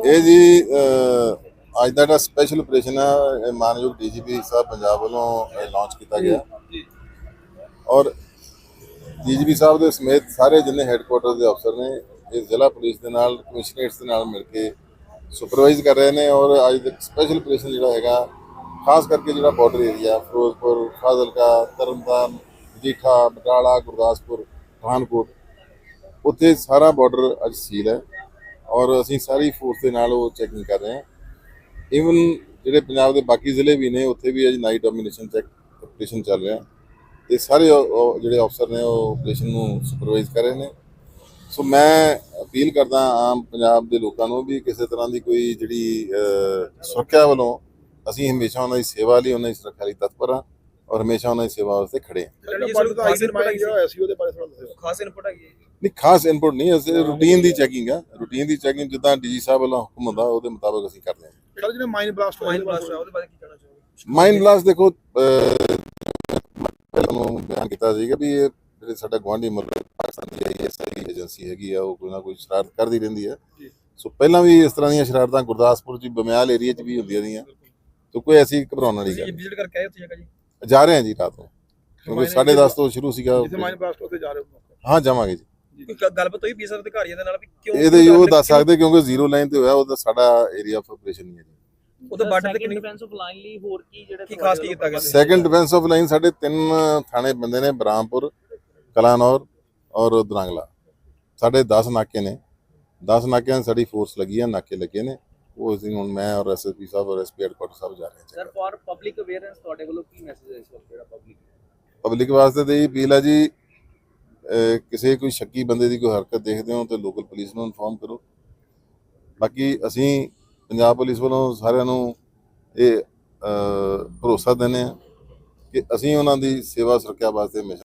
ਇਹ ਜੀ ਅੱਜ ਦਾ ਜਿਹੜਾ ਸਪੈਸ਼ਲ ਆਪਰੇਸ਼ਨ ਹੈ ਮਾਨਯੋਗ ਡੀਜੀਪੀ ਸਾਹਿਬ ਪੰਜਾਬ ਵੱਲੋਂ ਲਾਂਚ ਕੀਤਾ ਗਿਆ। ਔਰ ਡੀਜੀਪੀ ਸਾਹਿਬ ਦੇ ਸਮੇਤ ਸਾਰੇ ਜਿੰਨੇ ਹੈੱਡਕੁਆਟਰ ਦੇ ਅਫਸਰ ਨੇ ਇਹ ਜ਼ਿਲ੍ਹਾ ਪੁਲਿਸ ਦੇ ਨਾਲ ਕਮਿਸ਼ਨਰੇਟਸ ਦੇ ਨਾਲ ਮਿਲ ਕੇ ਸੁਪਰਵਾਈਜ਼ ਕਰ ਰਹੇ ਨੇ ਔਰ ਅੱਜ ਦਾ ਸਪੈਸ਼ਲ ਆਪਰੇਸ਼ਨ ਜਿਹੜਾ ਹੈਗਾ ਖਾਸ ਕਰਕੇ ਜਿਹੜਾ ਬਾਰਡਰ ਏਰੀਆ ਫਿਰੋਜ਼ਪੁਰ ਫਾਜ਼ਿਲਕਾ ਤਰਨਤਾਰਨ ਜੀਠਾ ਬਟਾਲਾ ਗੁਰਦਾਸਪੁਰ ਪਠਾਨਕੋਟ ਉੱਥੇ ਸਾਰਾ ਬਾਰਡਰ ਅੱਜ ਸੀਲ ਹੈ। ਔਰ ਅਸੀਂ ਸਾਰੀ ਫੋਰਸ ਦੇ ਨਾਲ ਉਹ ਚੈਕਿੰਗ ਕਰ ਰਹੇ ਹਾਂ। ਇਵਨ ਜਿਹੜੇ ਪੰਜਾਬ ਦੇ ਬਾਕੀ ਜ਼ਿਲ੍ਹੇ ਵੀ ਨੇ, ਉੱਥੇ ਵੀ ਅੱਜ ਨਾਈਟ ਡੋਮੀਨੇਸ਼ਨ ਚੈੱਕ ਆਪਰੇਸ਼ਨ ਚੱਲ ਰਿਹਾ। ਤੇ ਸਾਰੇ ਜਿਹੜੇ ਅਫਸਰ ਨੇ, ਉਹ ਆਪਰੇਸ਼ਨ ਨੂੰ ਸੁਪਰਵਾਈਜ਼ ਕਰ ਰਹੇ ਨੇ। ਸੋ ਮੈਂ ਅਪੀਲ ਕਰਦਾ ਆਮ ਪੰਜਾਬ ਦੇ ਲੋਕਾਂ ਨੂੰ ਵੀ ਕਿਸੇ ਤਰ੍ਹਾਂ ਦੀ ਕੋਈ ਜਿਹੜੀ ਸੁਰੱਖਿਆ ਵੱਲੋਂ ਅਸੀਂ ਹਮੇਸ਼ਾ ਉਹਨਾਂ ਦੀ ਸੇਵਾ ਲਈ, ਉਹਨਾਂ ਦੀ ਸੁਰੱਖਿਆ ਲਈ ਤਤਪਰ ਹਾਂ ਔਰ ਹਮੇਸ਼ਾ ਉਹਨਾਂ ਦੀ ਸੇਵਾ ਵਾਸਤੇ ਖੜੇ ਹਾਂ। ਜਿਹੜਾ ਬਾਰਡਰ ਦਾ ਸੀ ਉਹਦੇ ਬਾਰੇ ਥੋੜਾ ਦੱਸਿਓ ਖਾਸ ਇਨਪੁਟ ਹੈਗੀ ਹੈ ਨਹੀਂ ਖਾਸ ਇਨਪੁਟ ਨਹੀਂ ਅਸੀਂ ਰੂਟੀਨ ਦੀ ਚੈਕਿੰਗ ਆ। ਰੂਟੀਨ ਦੀ ਚੈਕਿੰਗ ਜਿੱਦਾਂ ਡੀਜੀ ਸਾਹਿਬ ਵੱਲੋਂ ਹੁਕਮ ਹੁੰਦਾ ਉਹਦੇ ਮੁਤਾਬਕ ਅਸੀਂ ਕਰਦੇ ਹਾਂ। ਸਰ ਜਿਹੜਾ ਮਾਈਨ ਬਲਾਸਟ ਹੋਇਆ ਮਾਈਨ ਬਲਾਸਟ ਉਹਦੇ ਬਾਰੇ ਕੀ ਕਹਿਣਾ ਚਾਹੋਗੇ? ਮਾਈਂਡ ਬਲਾਸਟ ਦੇਖੋ ਨੂੰ ਬਿਆਨ ਕੀਤਾ ਸੀਗਾ ਵੀ ਇਹ ਜਿਹੜੇ ਸਾਡਾ ਗਵਾਂਢੀ ਮੁਲਕ ਪਾਕਿਸਤਾਨ ਦੀ ਆਈਐਸਆਈ ਏਜੰਸੀ ਹੈਗੀ ਆ ਉਹ ਕੋਈ ਨਾ ਕੋਈ ਸ਼ਰਾਰਤ ਕਰਦੀ ਰਹਿੰਦੀ ਜੀ। ਸੋ ਪਹਿਲਾਂ ਵੀ ਇਸ ਤਰ੍ਹਾਂ ਦੀਆਂ ਸ਼ਰਾਰਤਾਂ ਗੁਰਦਾਸਪੁਰ ਚ ਬਮਿਆਲ ਏਰੀਆ ਚ ਵੀ ਹੁੰਦੀਆਂ ਰਹੀਆਂ। ਸੋ ਕੋਈ ਐਸੀ ਘਬਰਾਉਣ ਵਾਲੀ ਗੱਲ ਵਿਜ਼ਿਟ ਕਰਕੇ ਆਏ ਉੱਥੇ ਜਗ੍ਹਾ ਜੀ। ਜਾ ਰਹੇ ਹਾਂ ਜੀ ਰਾਤ ਨੂੰ। ਕਿਉਂਕਿ 10:30 ਤੋਂ ਸ਼ੁਰੂ ਸੀਗਾ ਜਿੱਥੇ ਮਾਈਨ ਬਲਾਸਟ ਉੱਥੇ ਜਾ ਰਹੇ ਹੋ। ਹਾਂ ਜਾਵਾਂਗੇ ਜੀ। ਕੋਈ ਗ- ਗੱਲਬਾਤ ਹੋਈ ਪੀਐਸਆਰ ਅਧਿਕਾਰੀਆਂ ਦੇ ਨਾਲ ਵੀ ਕਿਉਂ ਇਹਦੇ ਉਹ ਦੱਸ ਸਕਦੇ ਕਿਉਂਕਿ ਜ਼ੀਰੋ ਲਾਈਨ ਤੇ ਹੋਇਆ ਉਹਦਾ ਸਾਡਾ ਏਰੀਆ ਆਫ ਆਪਰੇਸ਼ਨ ਨਹੀਂ ਹੈ ਜੀ। ਉਹਦੇ ਬਾਰਡਰ ਤੇ ਕਿੰਨੀ ਡਿਫੈਂਸ ਆਫ ਲਾਈਨ ਲਈ ਹੋਰ ਕੀ ਜਿਹੜੇ ਕੀ ਖਾਸ ਕੀ ਕੀਤਾ ਗਿਆ ਸੈਕੰਡ ਡਿਫੈਂਸ ਆਫ ਲਾਈਨ ਸਾਡੇ ਤਿੰਨ ਥਾਣੇ ਬੰਦੇ ਨੇ ਬਰਾਮਪੁਰ ਕਲਾਨੌਰ ਔਰ ਦਰਾਂਗਲਾ। ਸਾਡੇ 10 ਨਾਕੇ ਨੇ। 10 ਨਾਕਿਆਂ 'ਚ ਸਾਡੀ ਫੋਰਸ ਲੱਗੀ ਆ ਨਾਕੇ ਲੱਗੇ ਨੇ। ਉਹ ਅਸੀਂ ਹੁਣ ਮੈਂ ਔਰ ਐਸਐਸਪੀ ਸਾਹਿਬ ਔਰ ਐਸਪੀ ਹੈਡਕੁਆਟਰ ਸਾਹਿਬ ਜਾ ਰਹੇ ਹਾਂ ਸਰ ਫॉर ਪਬਲਿਕ ਅਵੇਅਰੈਂਸ ਤੁਹਾਡੇ ਵੱਲੋਂ ਕੀ ਮੈਸੇਜ ਹੈ ਇਸ ਵਕਤ ਜਿਹੜਾ ਪਬਲਿਕ ਪਬਲਿਕ ਵਾਸਤੇ ਤੇ ਇਹ ਅਪੀਲ ਹੈ ਜੀ ਕਿਸੇ ਕੋਈ ਸ਼ੱਕੀ ਬੰਦੇ ਦੀ ਕੋਈ ਹਰਕਤ ਦੇਖਦੇ ਹੋ ਤਾਂ ਲੋਕਲ ਪੁਲਿਸ ਨੂੰ ਇਨਫੋਰਮ ਕਰੋ। ਬਾਕੀ ਅਸੀਂ ਪੰਜਾਬ ਪੁਲਿਸ ਵੱਲੋਂ ਸਾਰਿਆਂ ਨੂੰ ਇਹ ਭਰੋਸਾ ਦਿੰਦੇ ਹਾਂ ਕਿ ਅਸੀਂ ਉਹਨਾਂ ਦੀ ਸੇਵਾ ਸੁਰੱਖਿਆ ਵਾਸਤੇ ਹਮੇਸ਼ਾ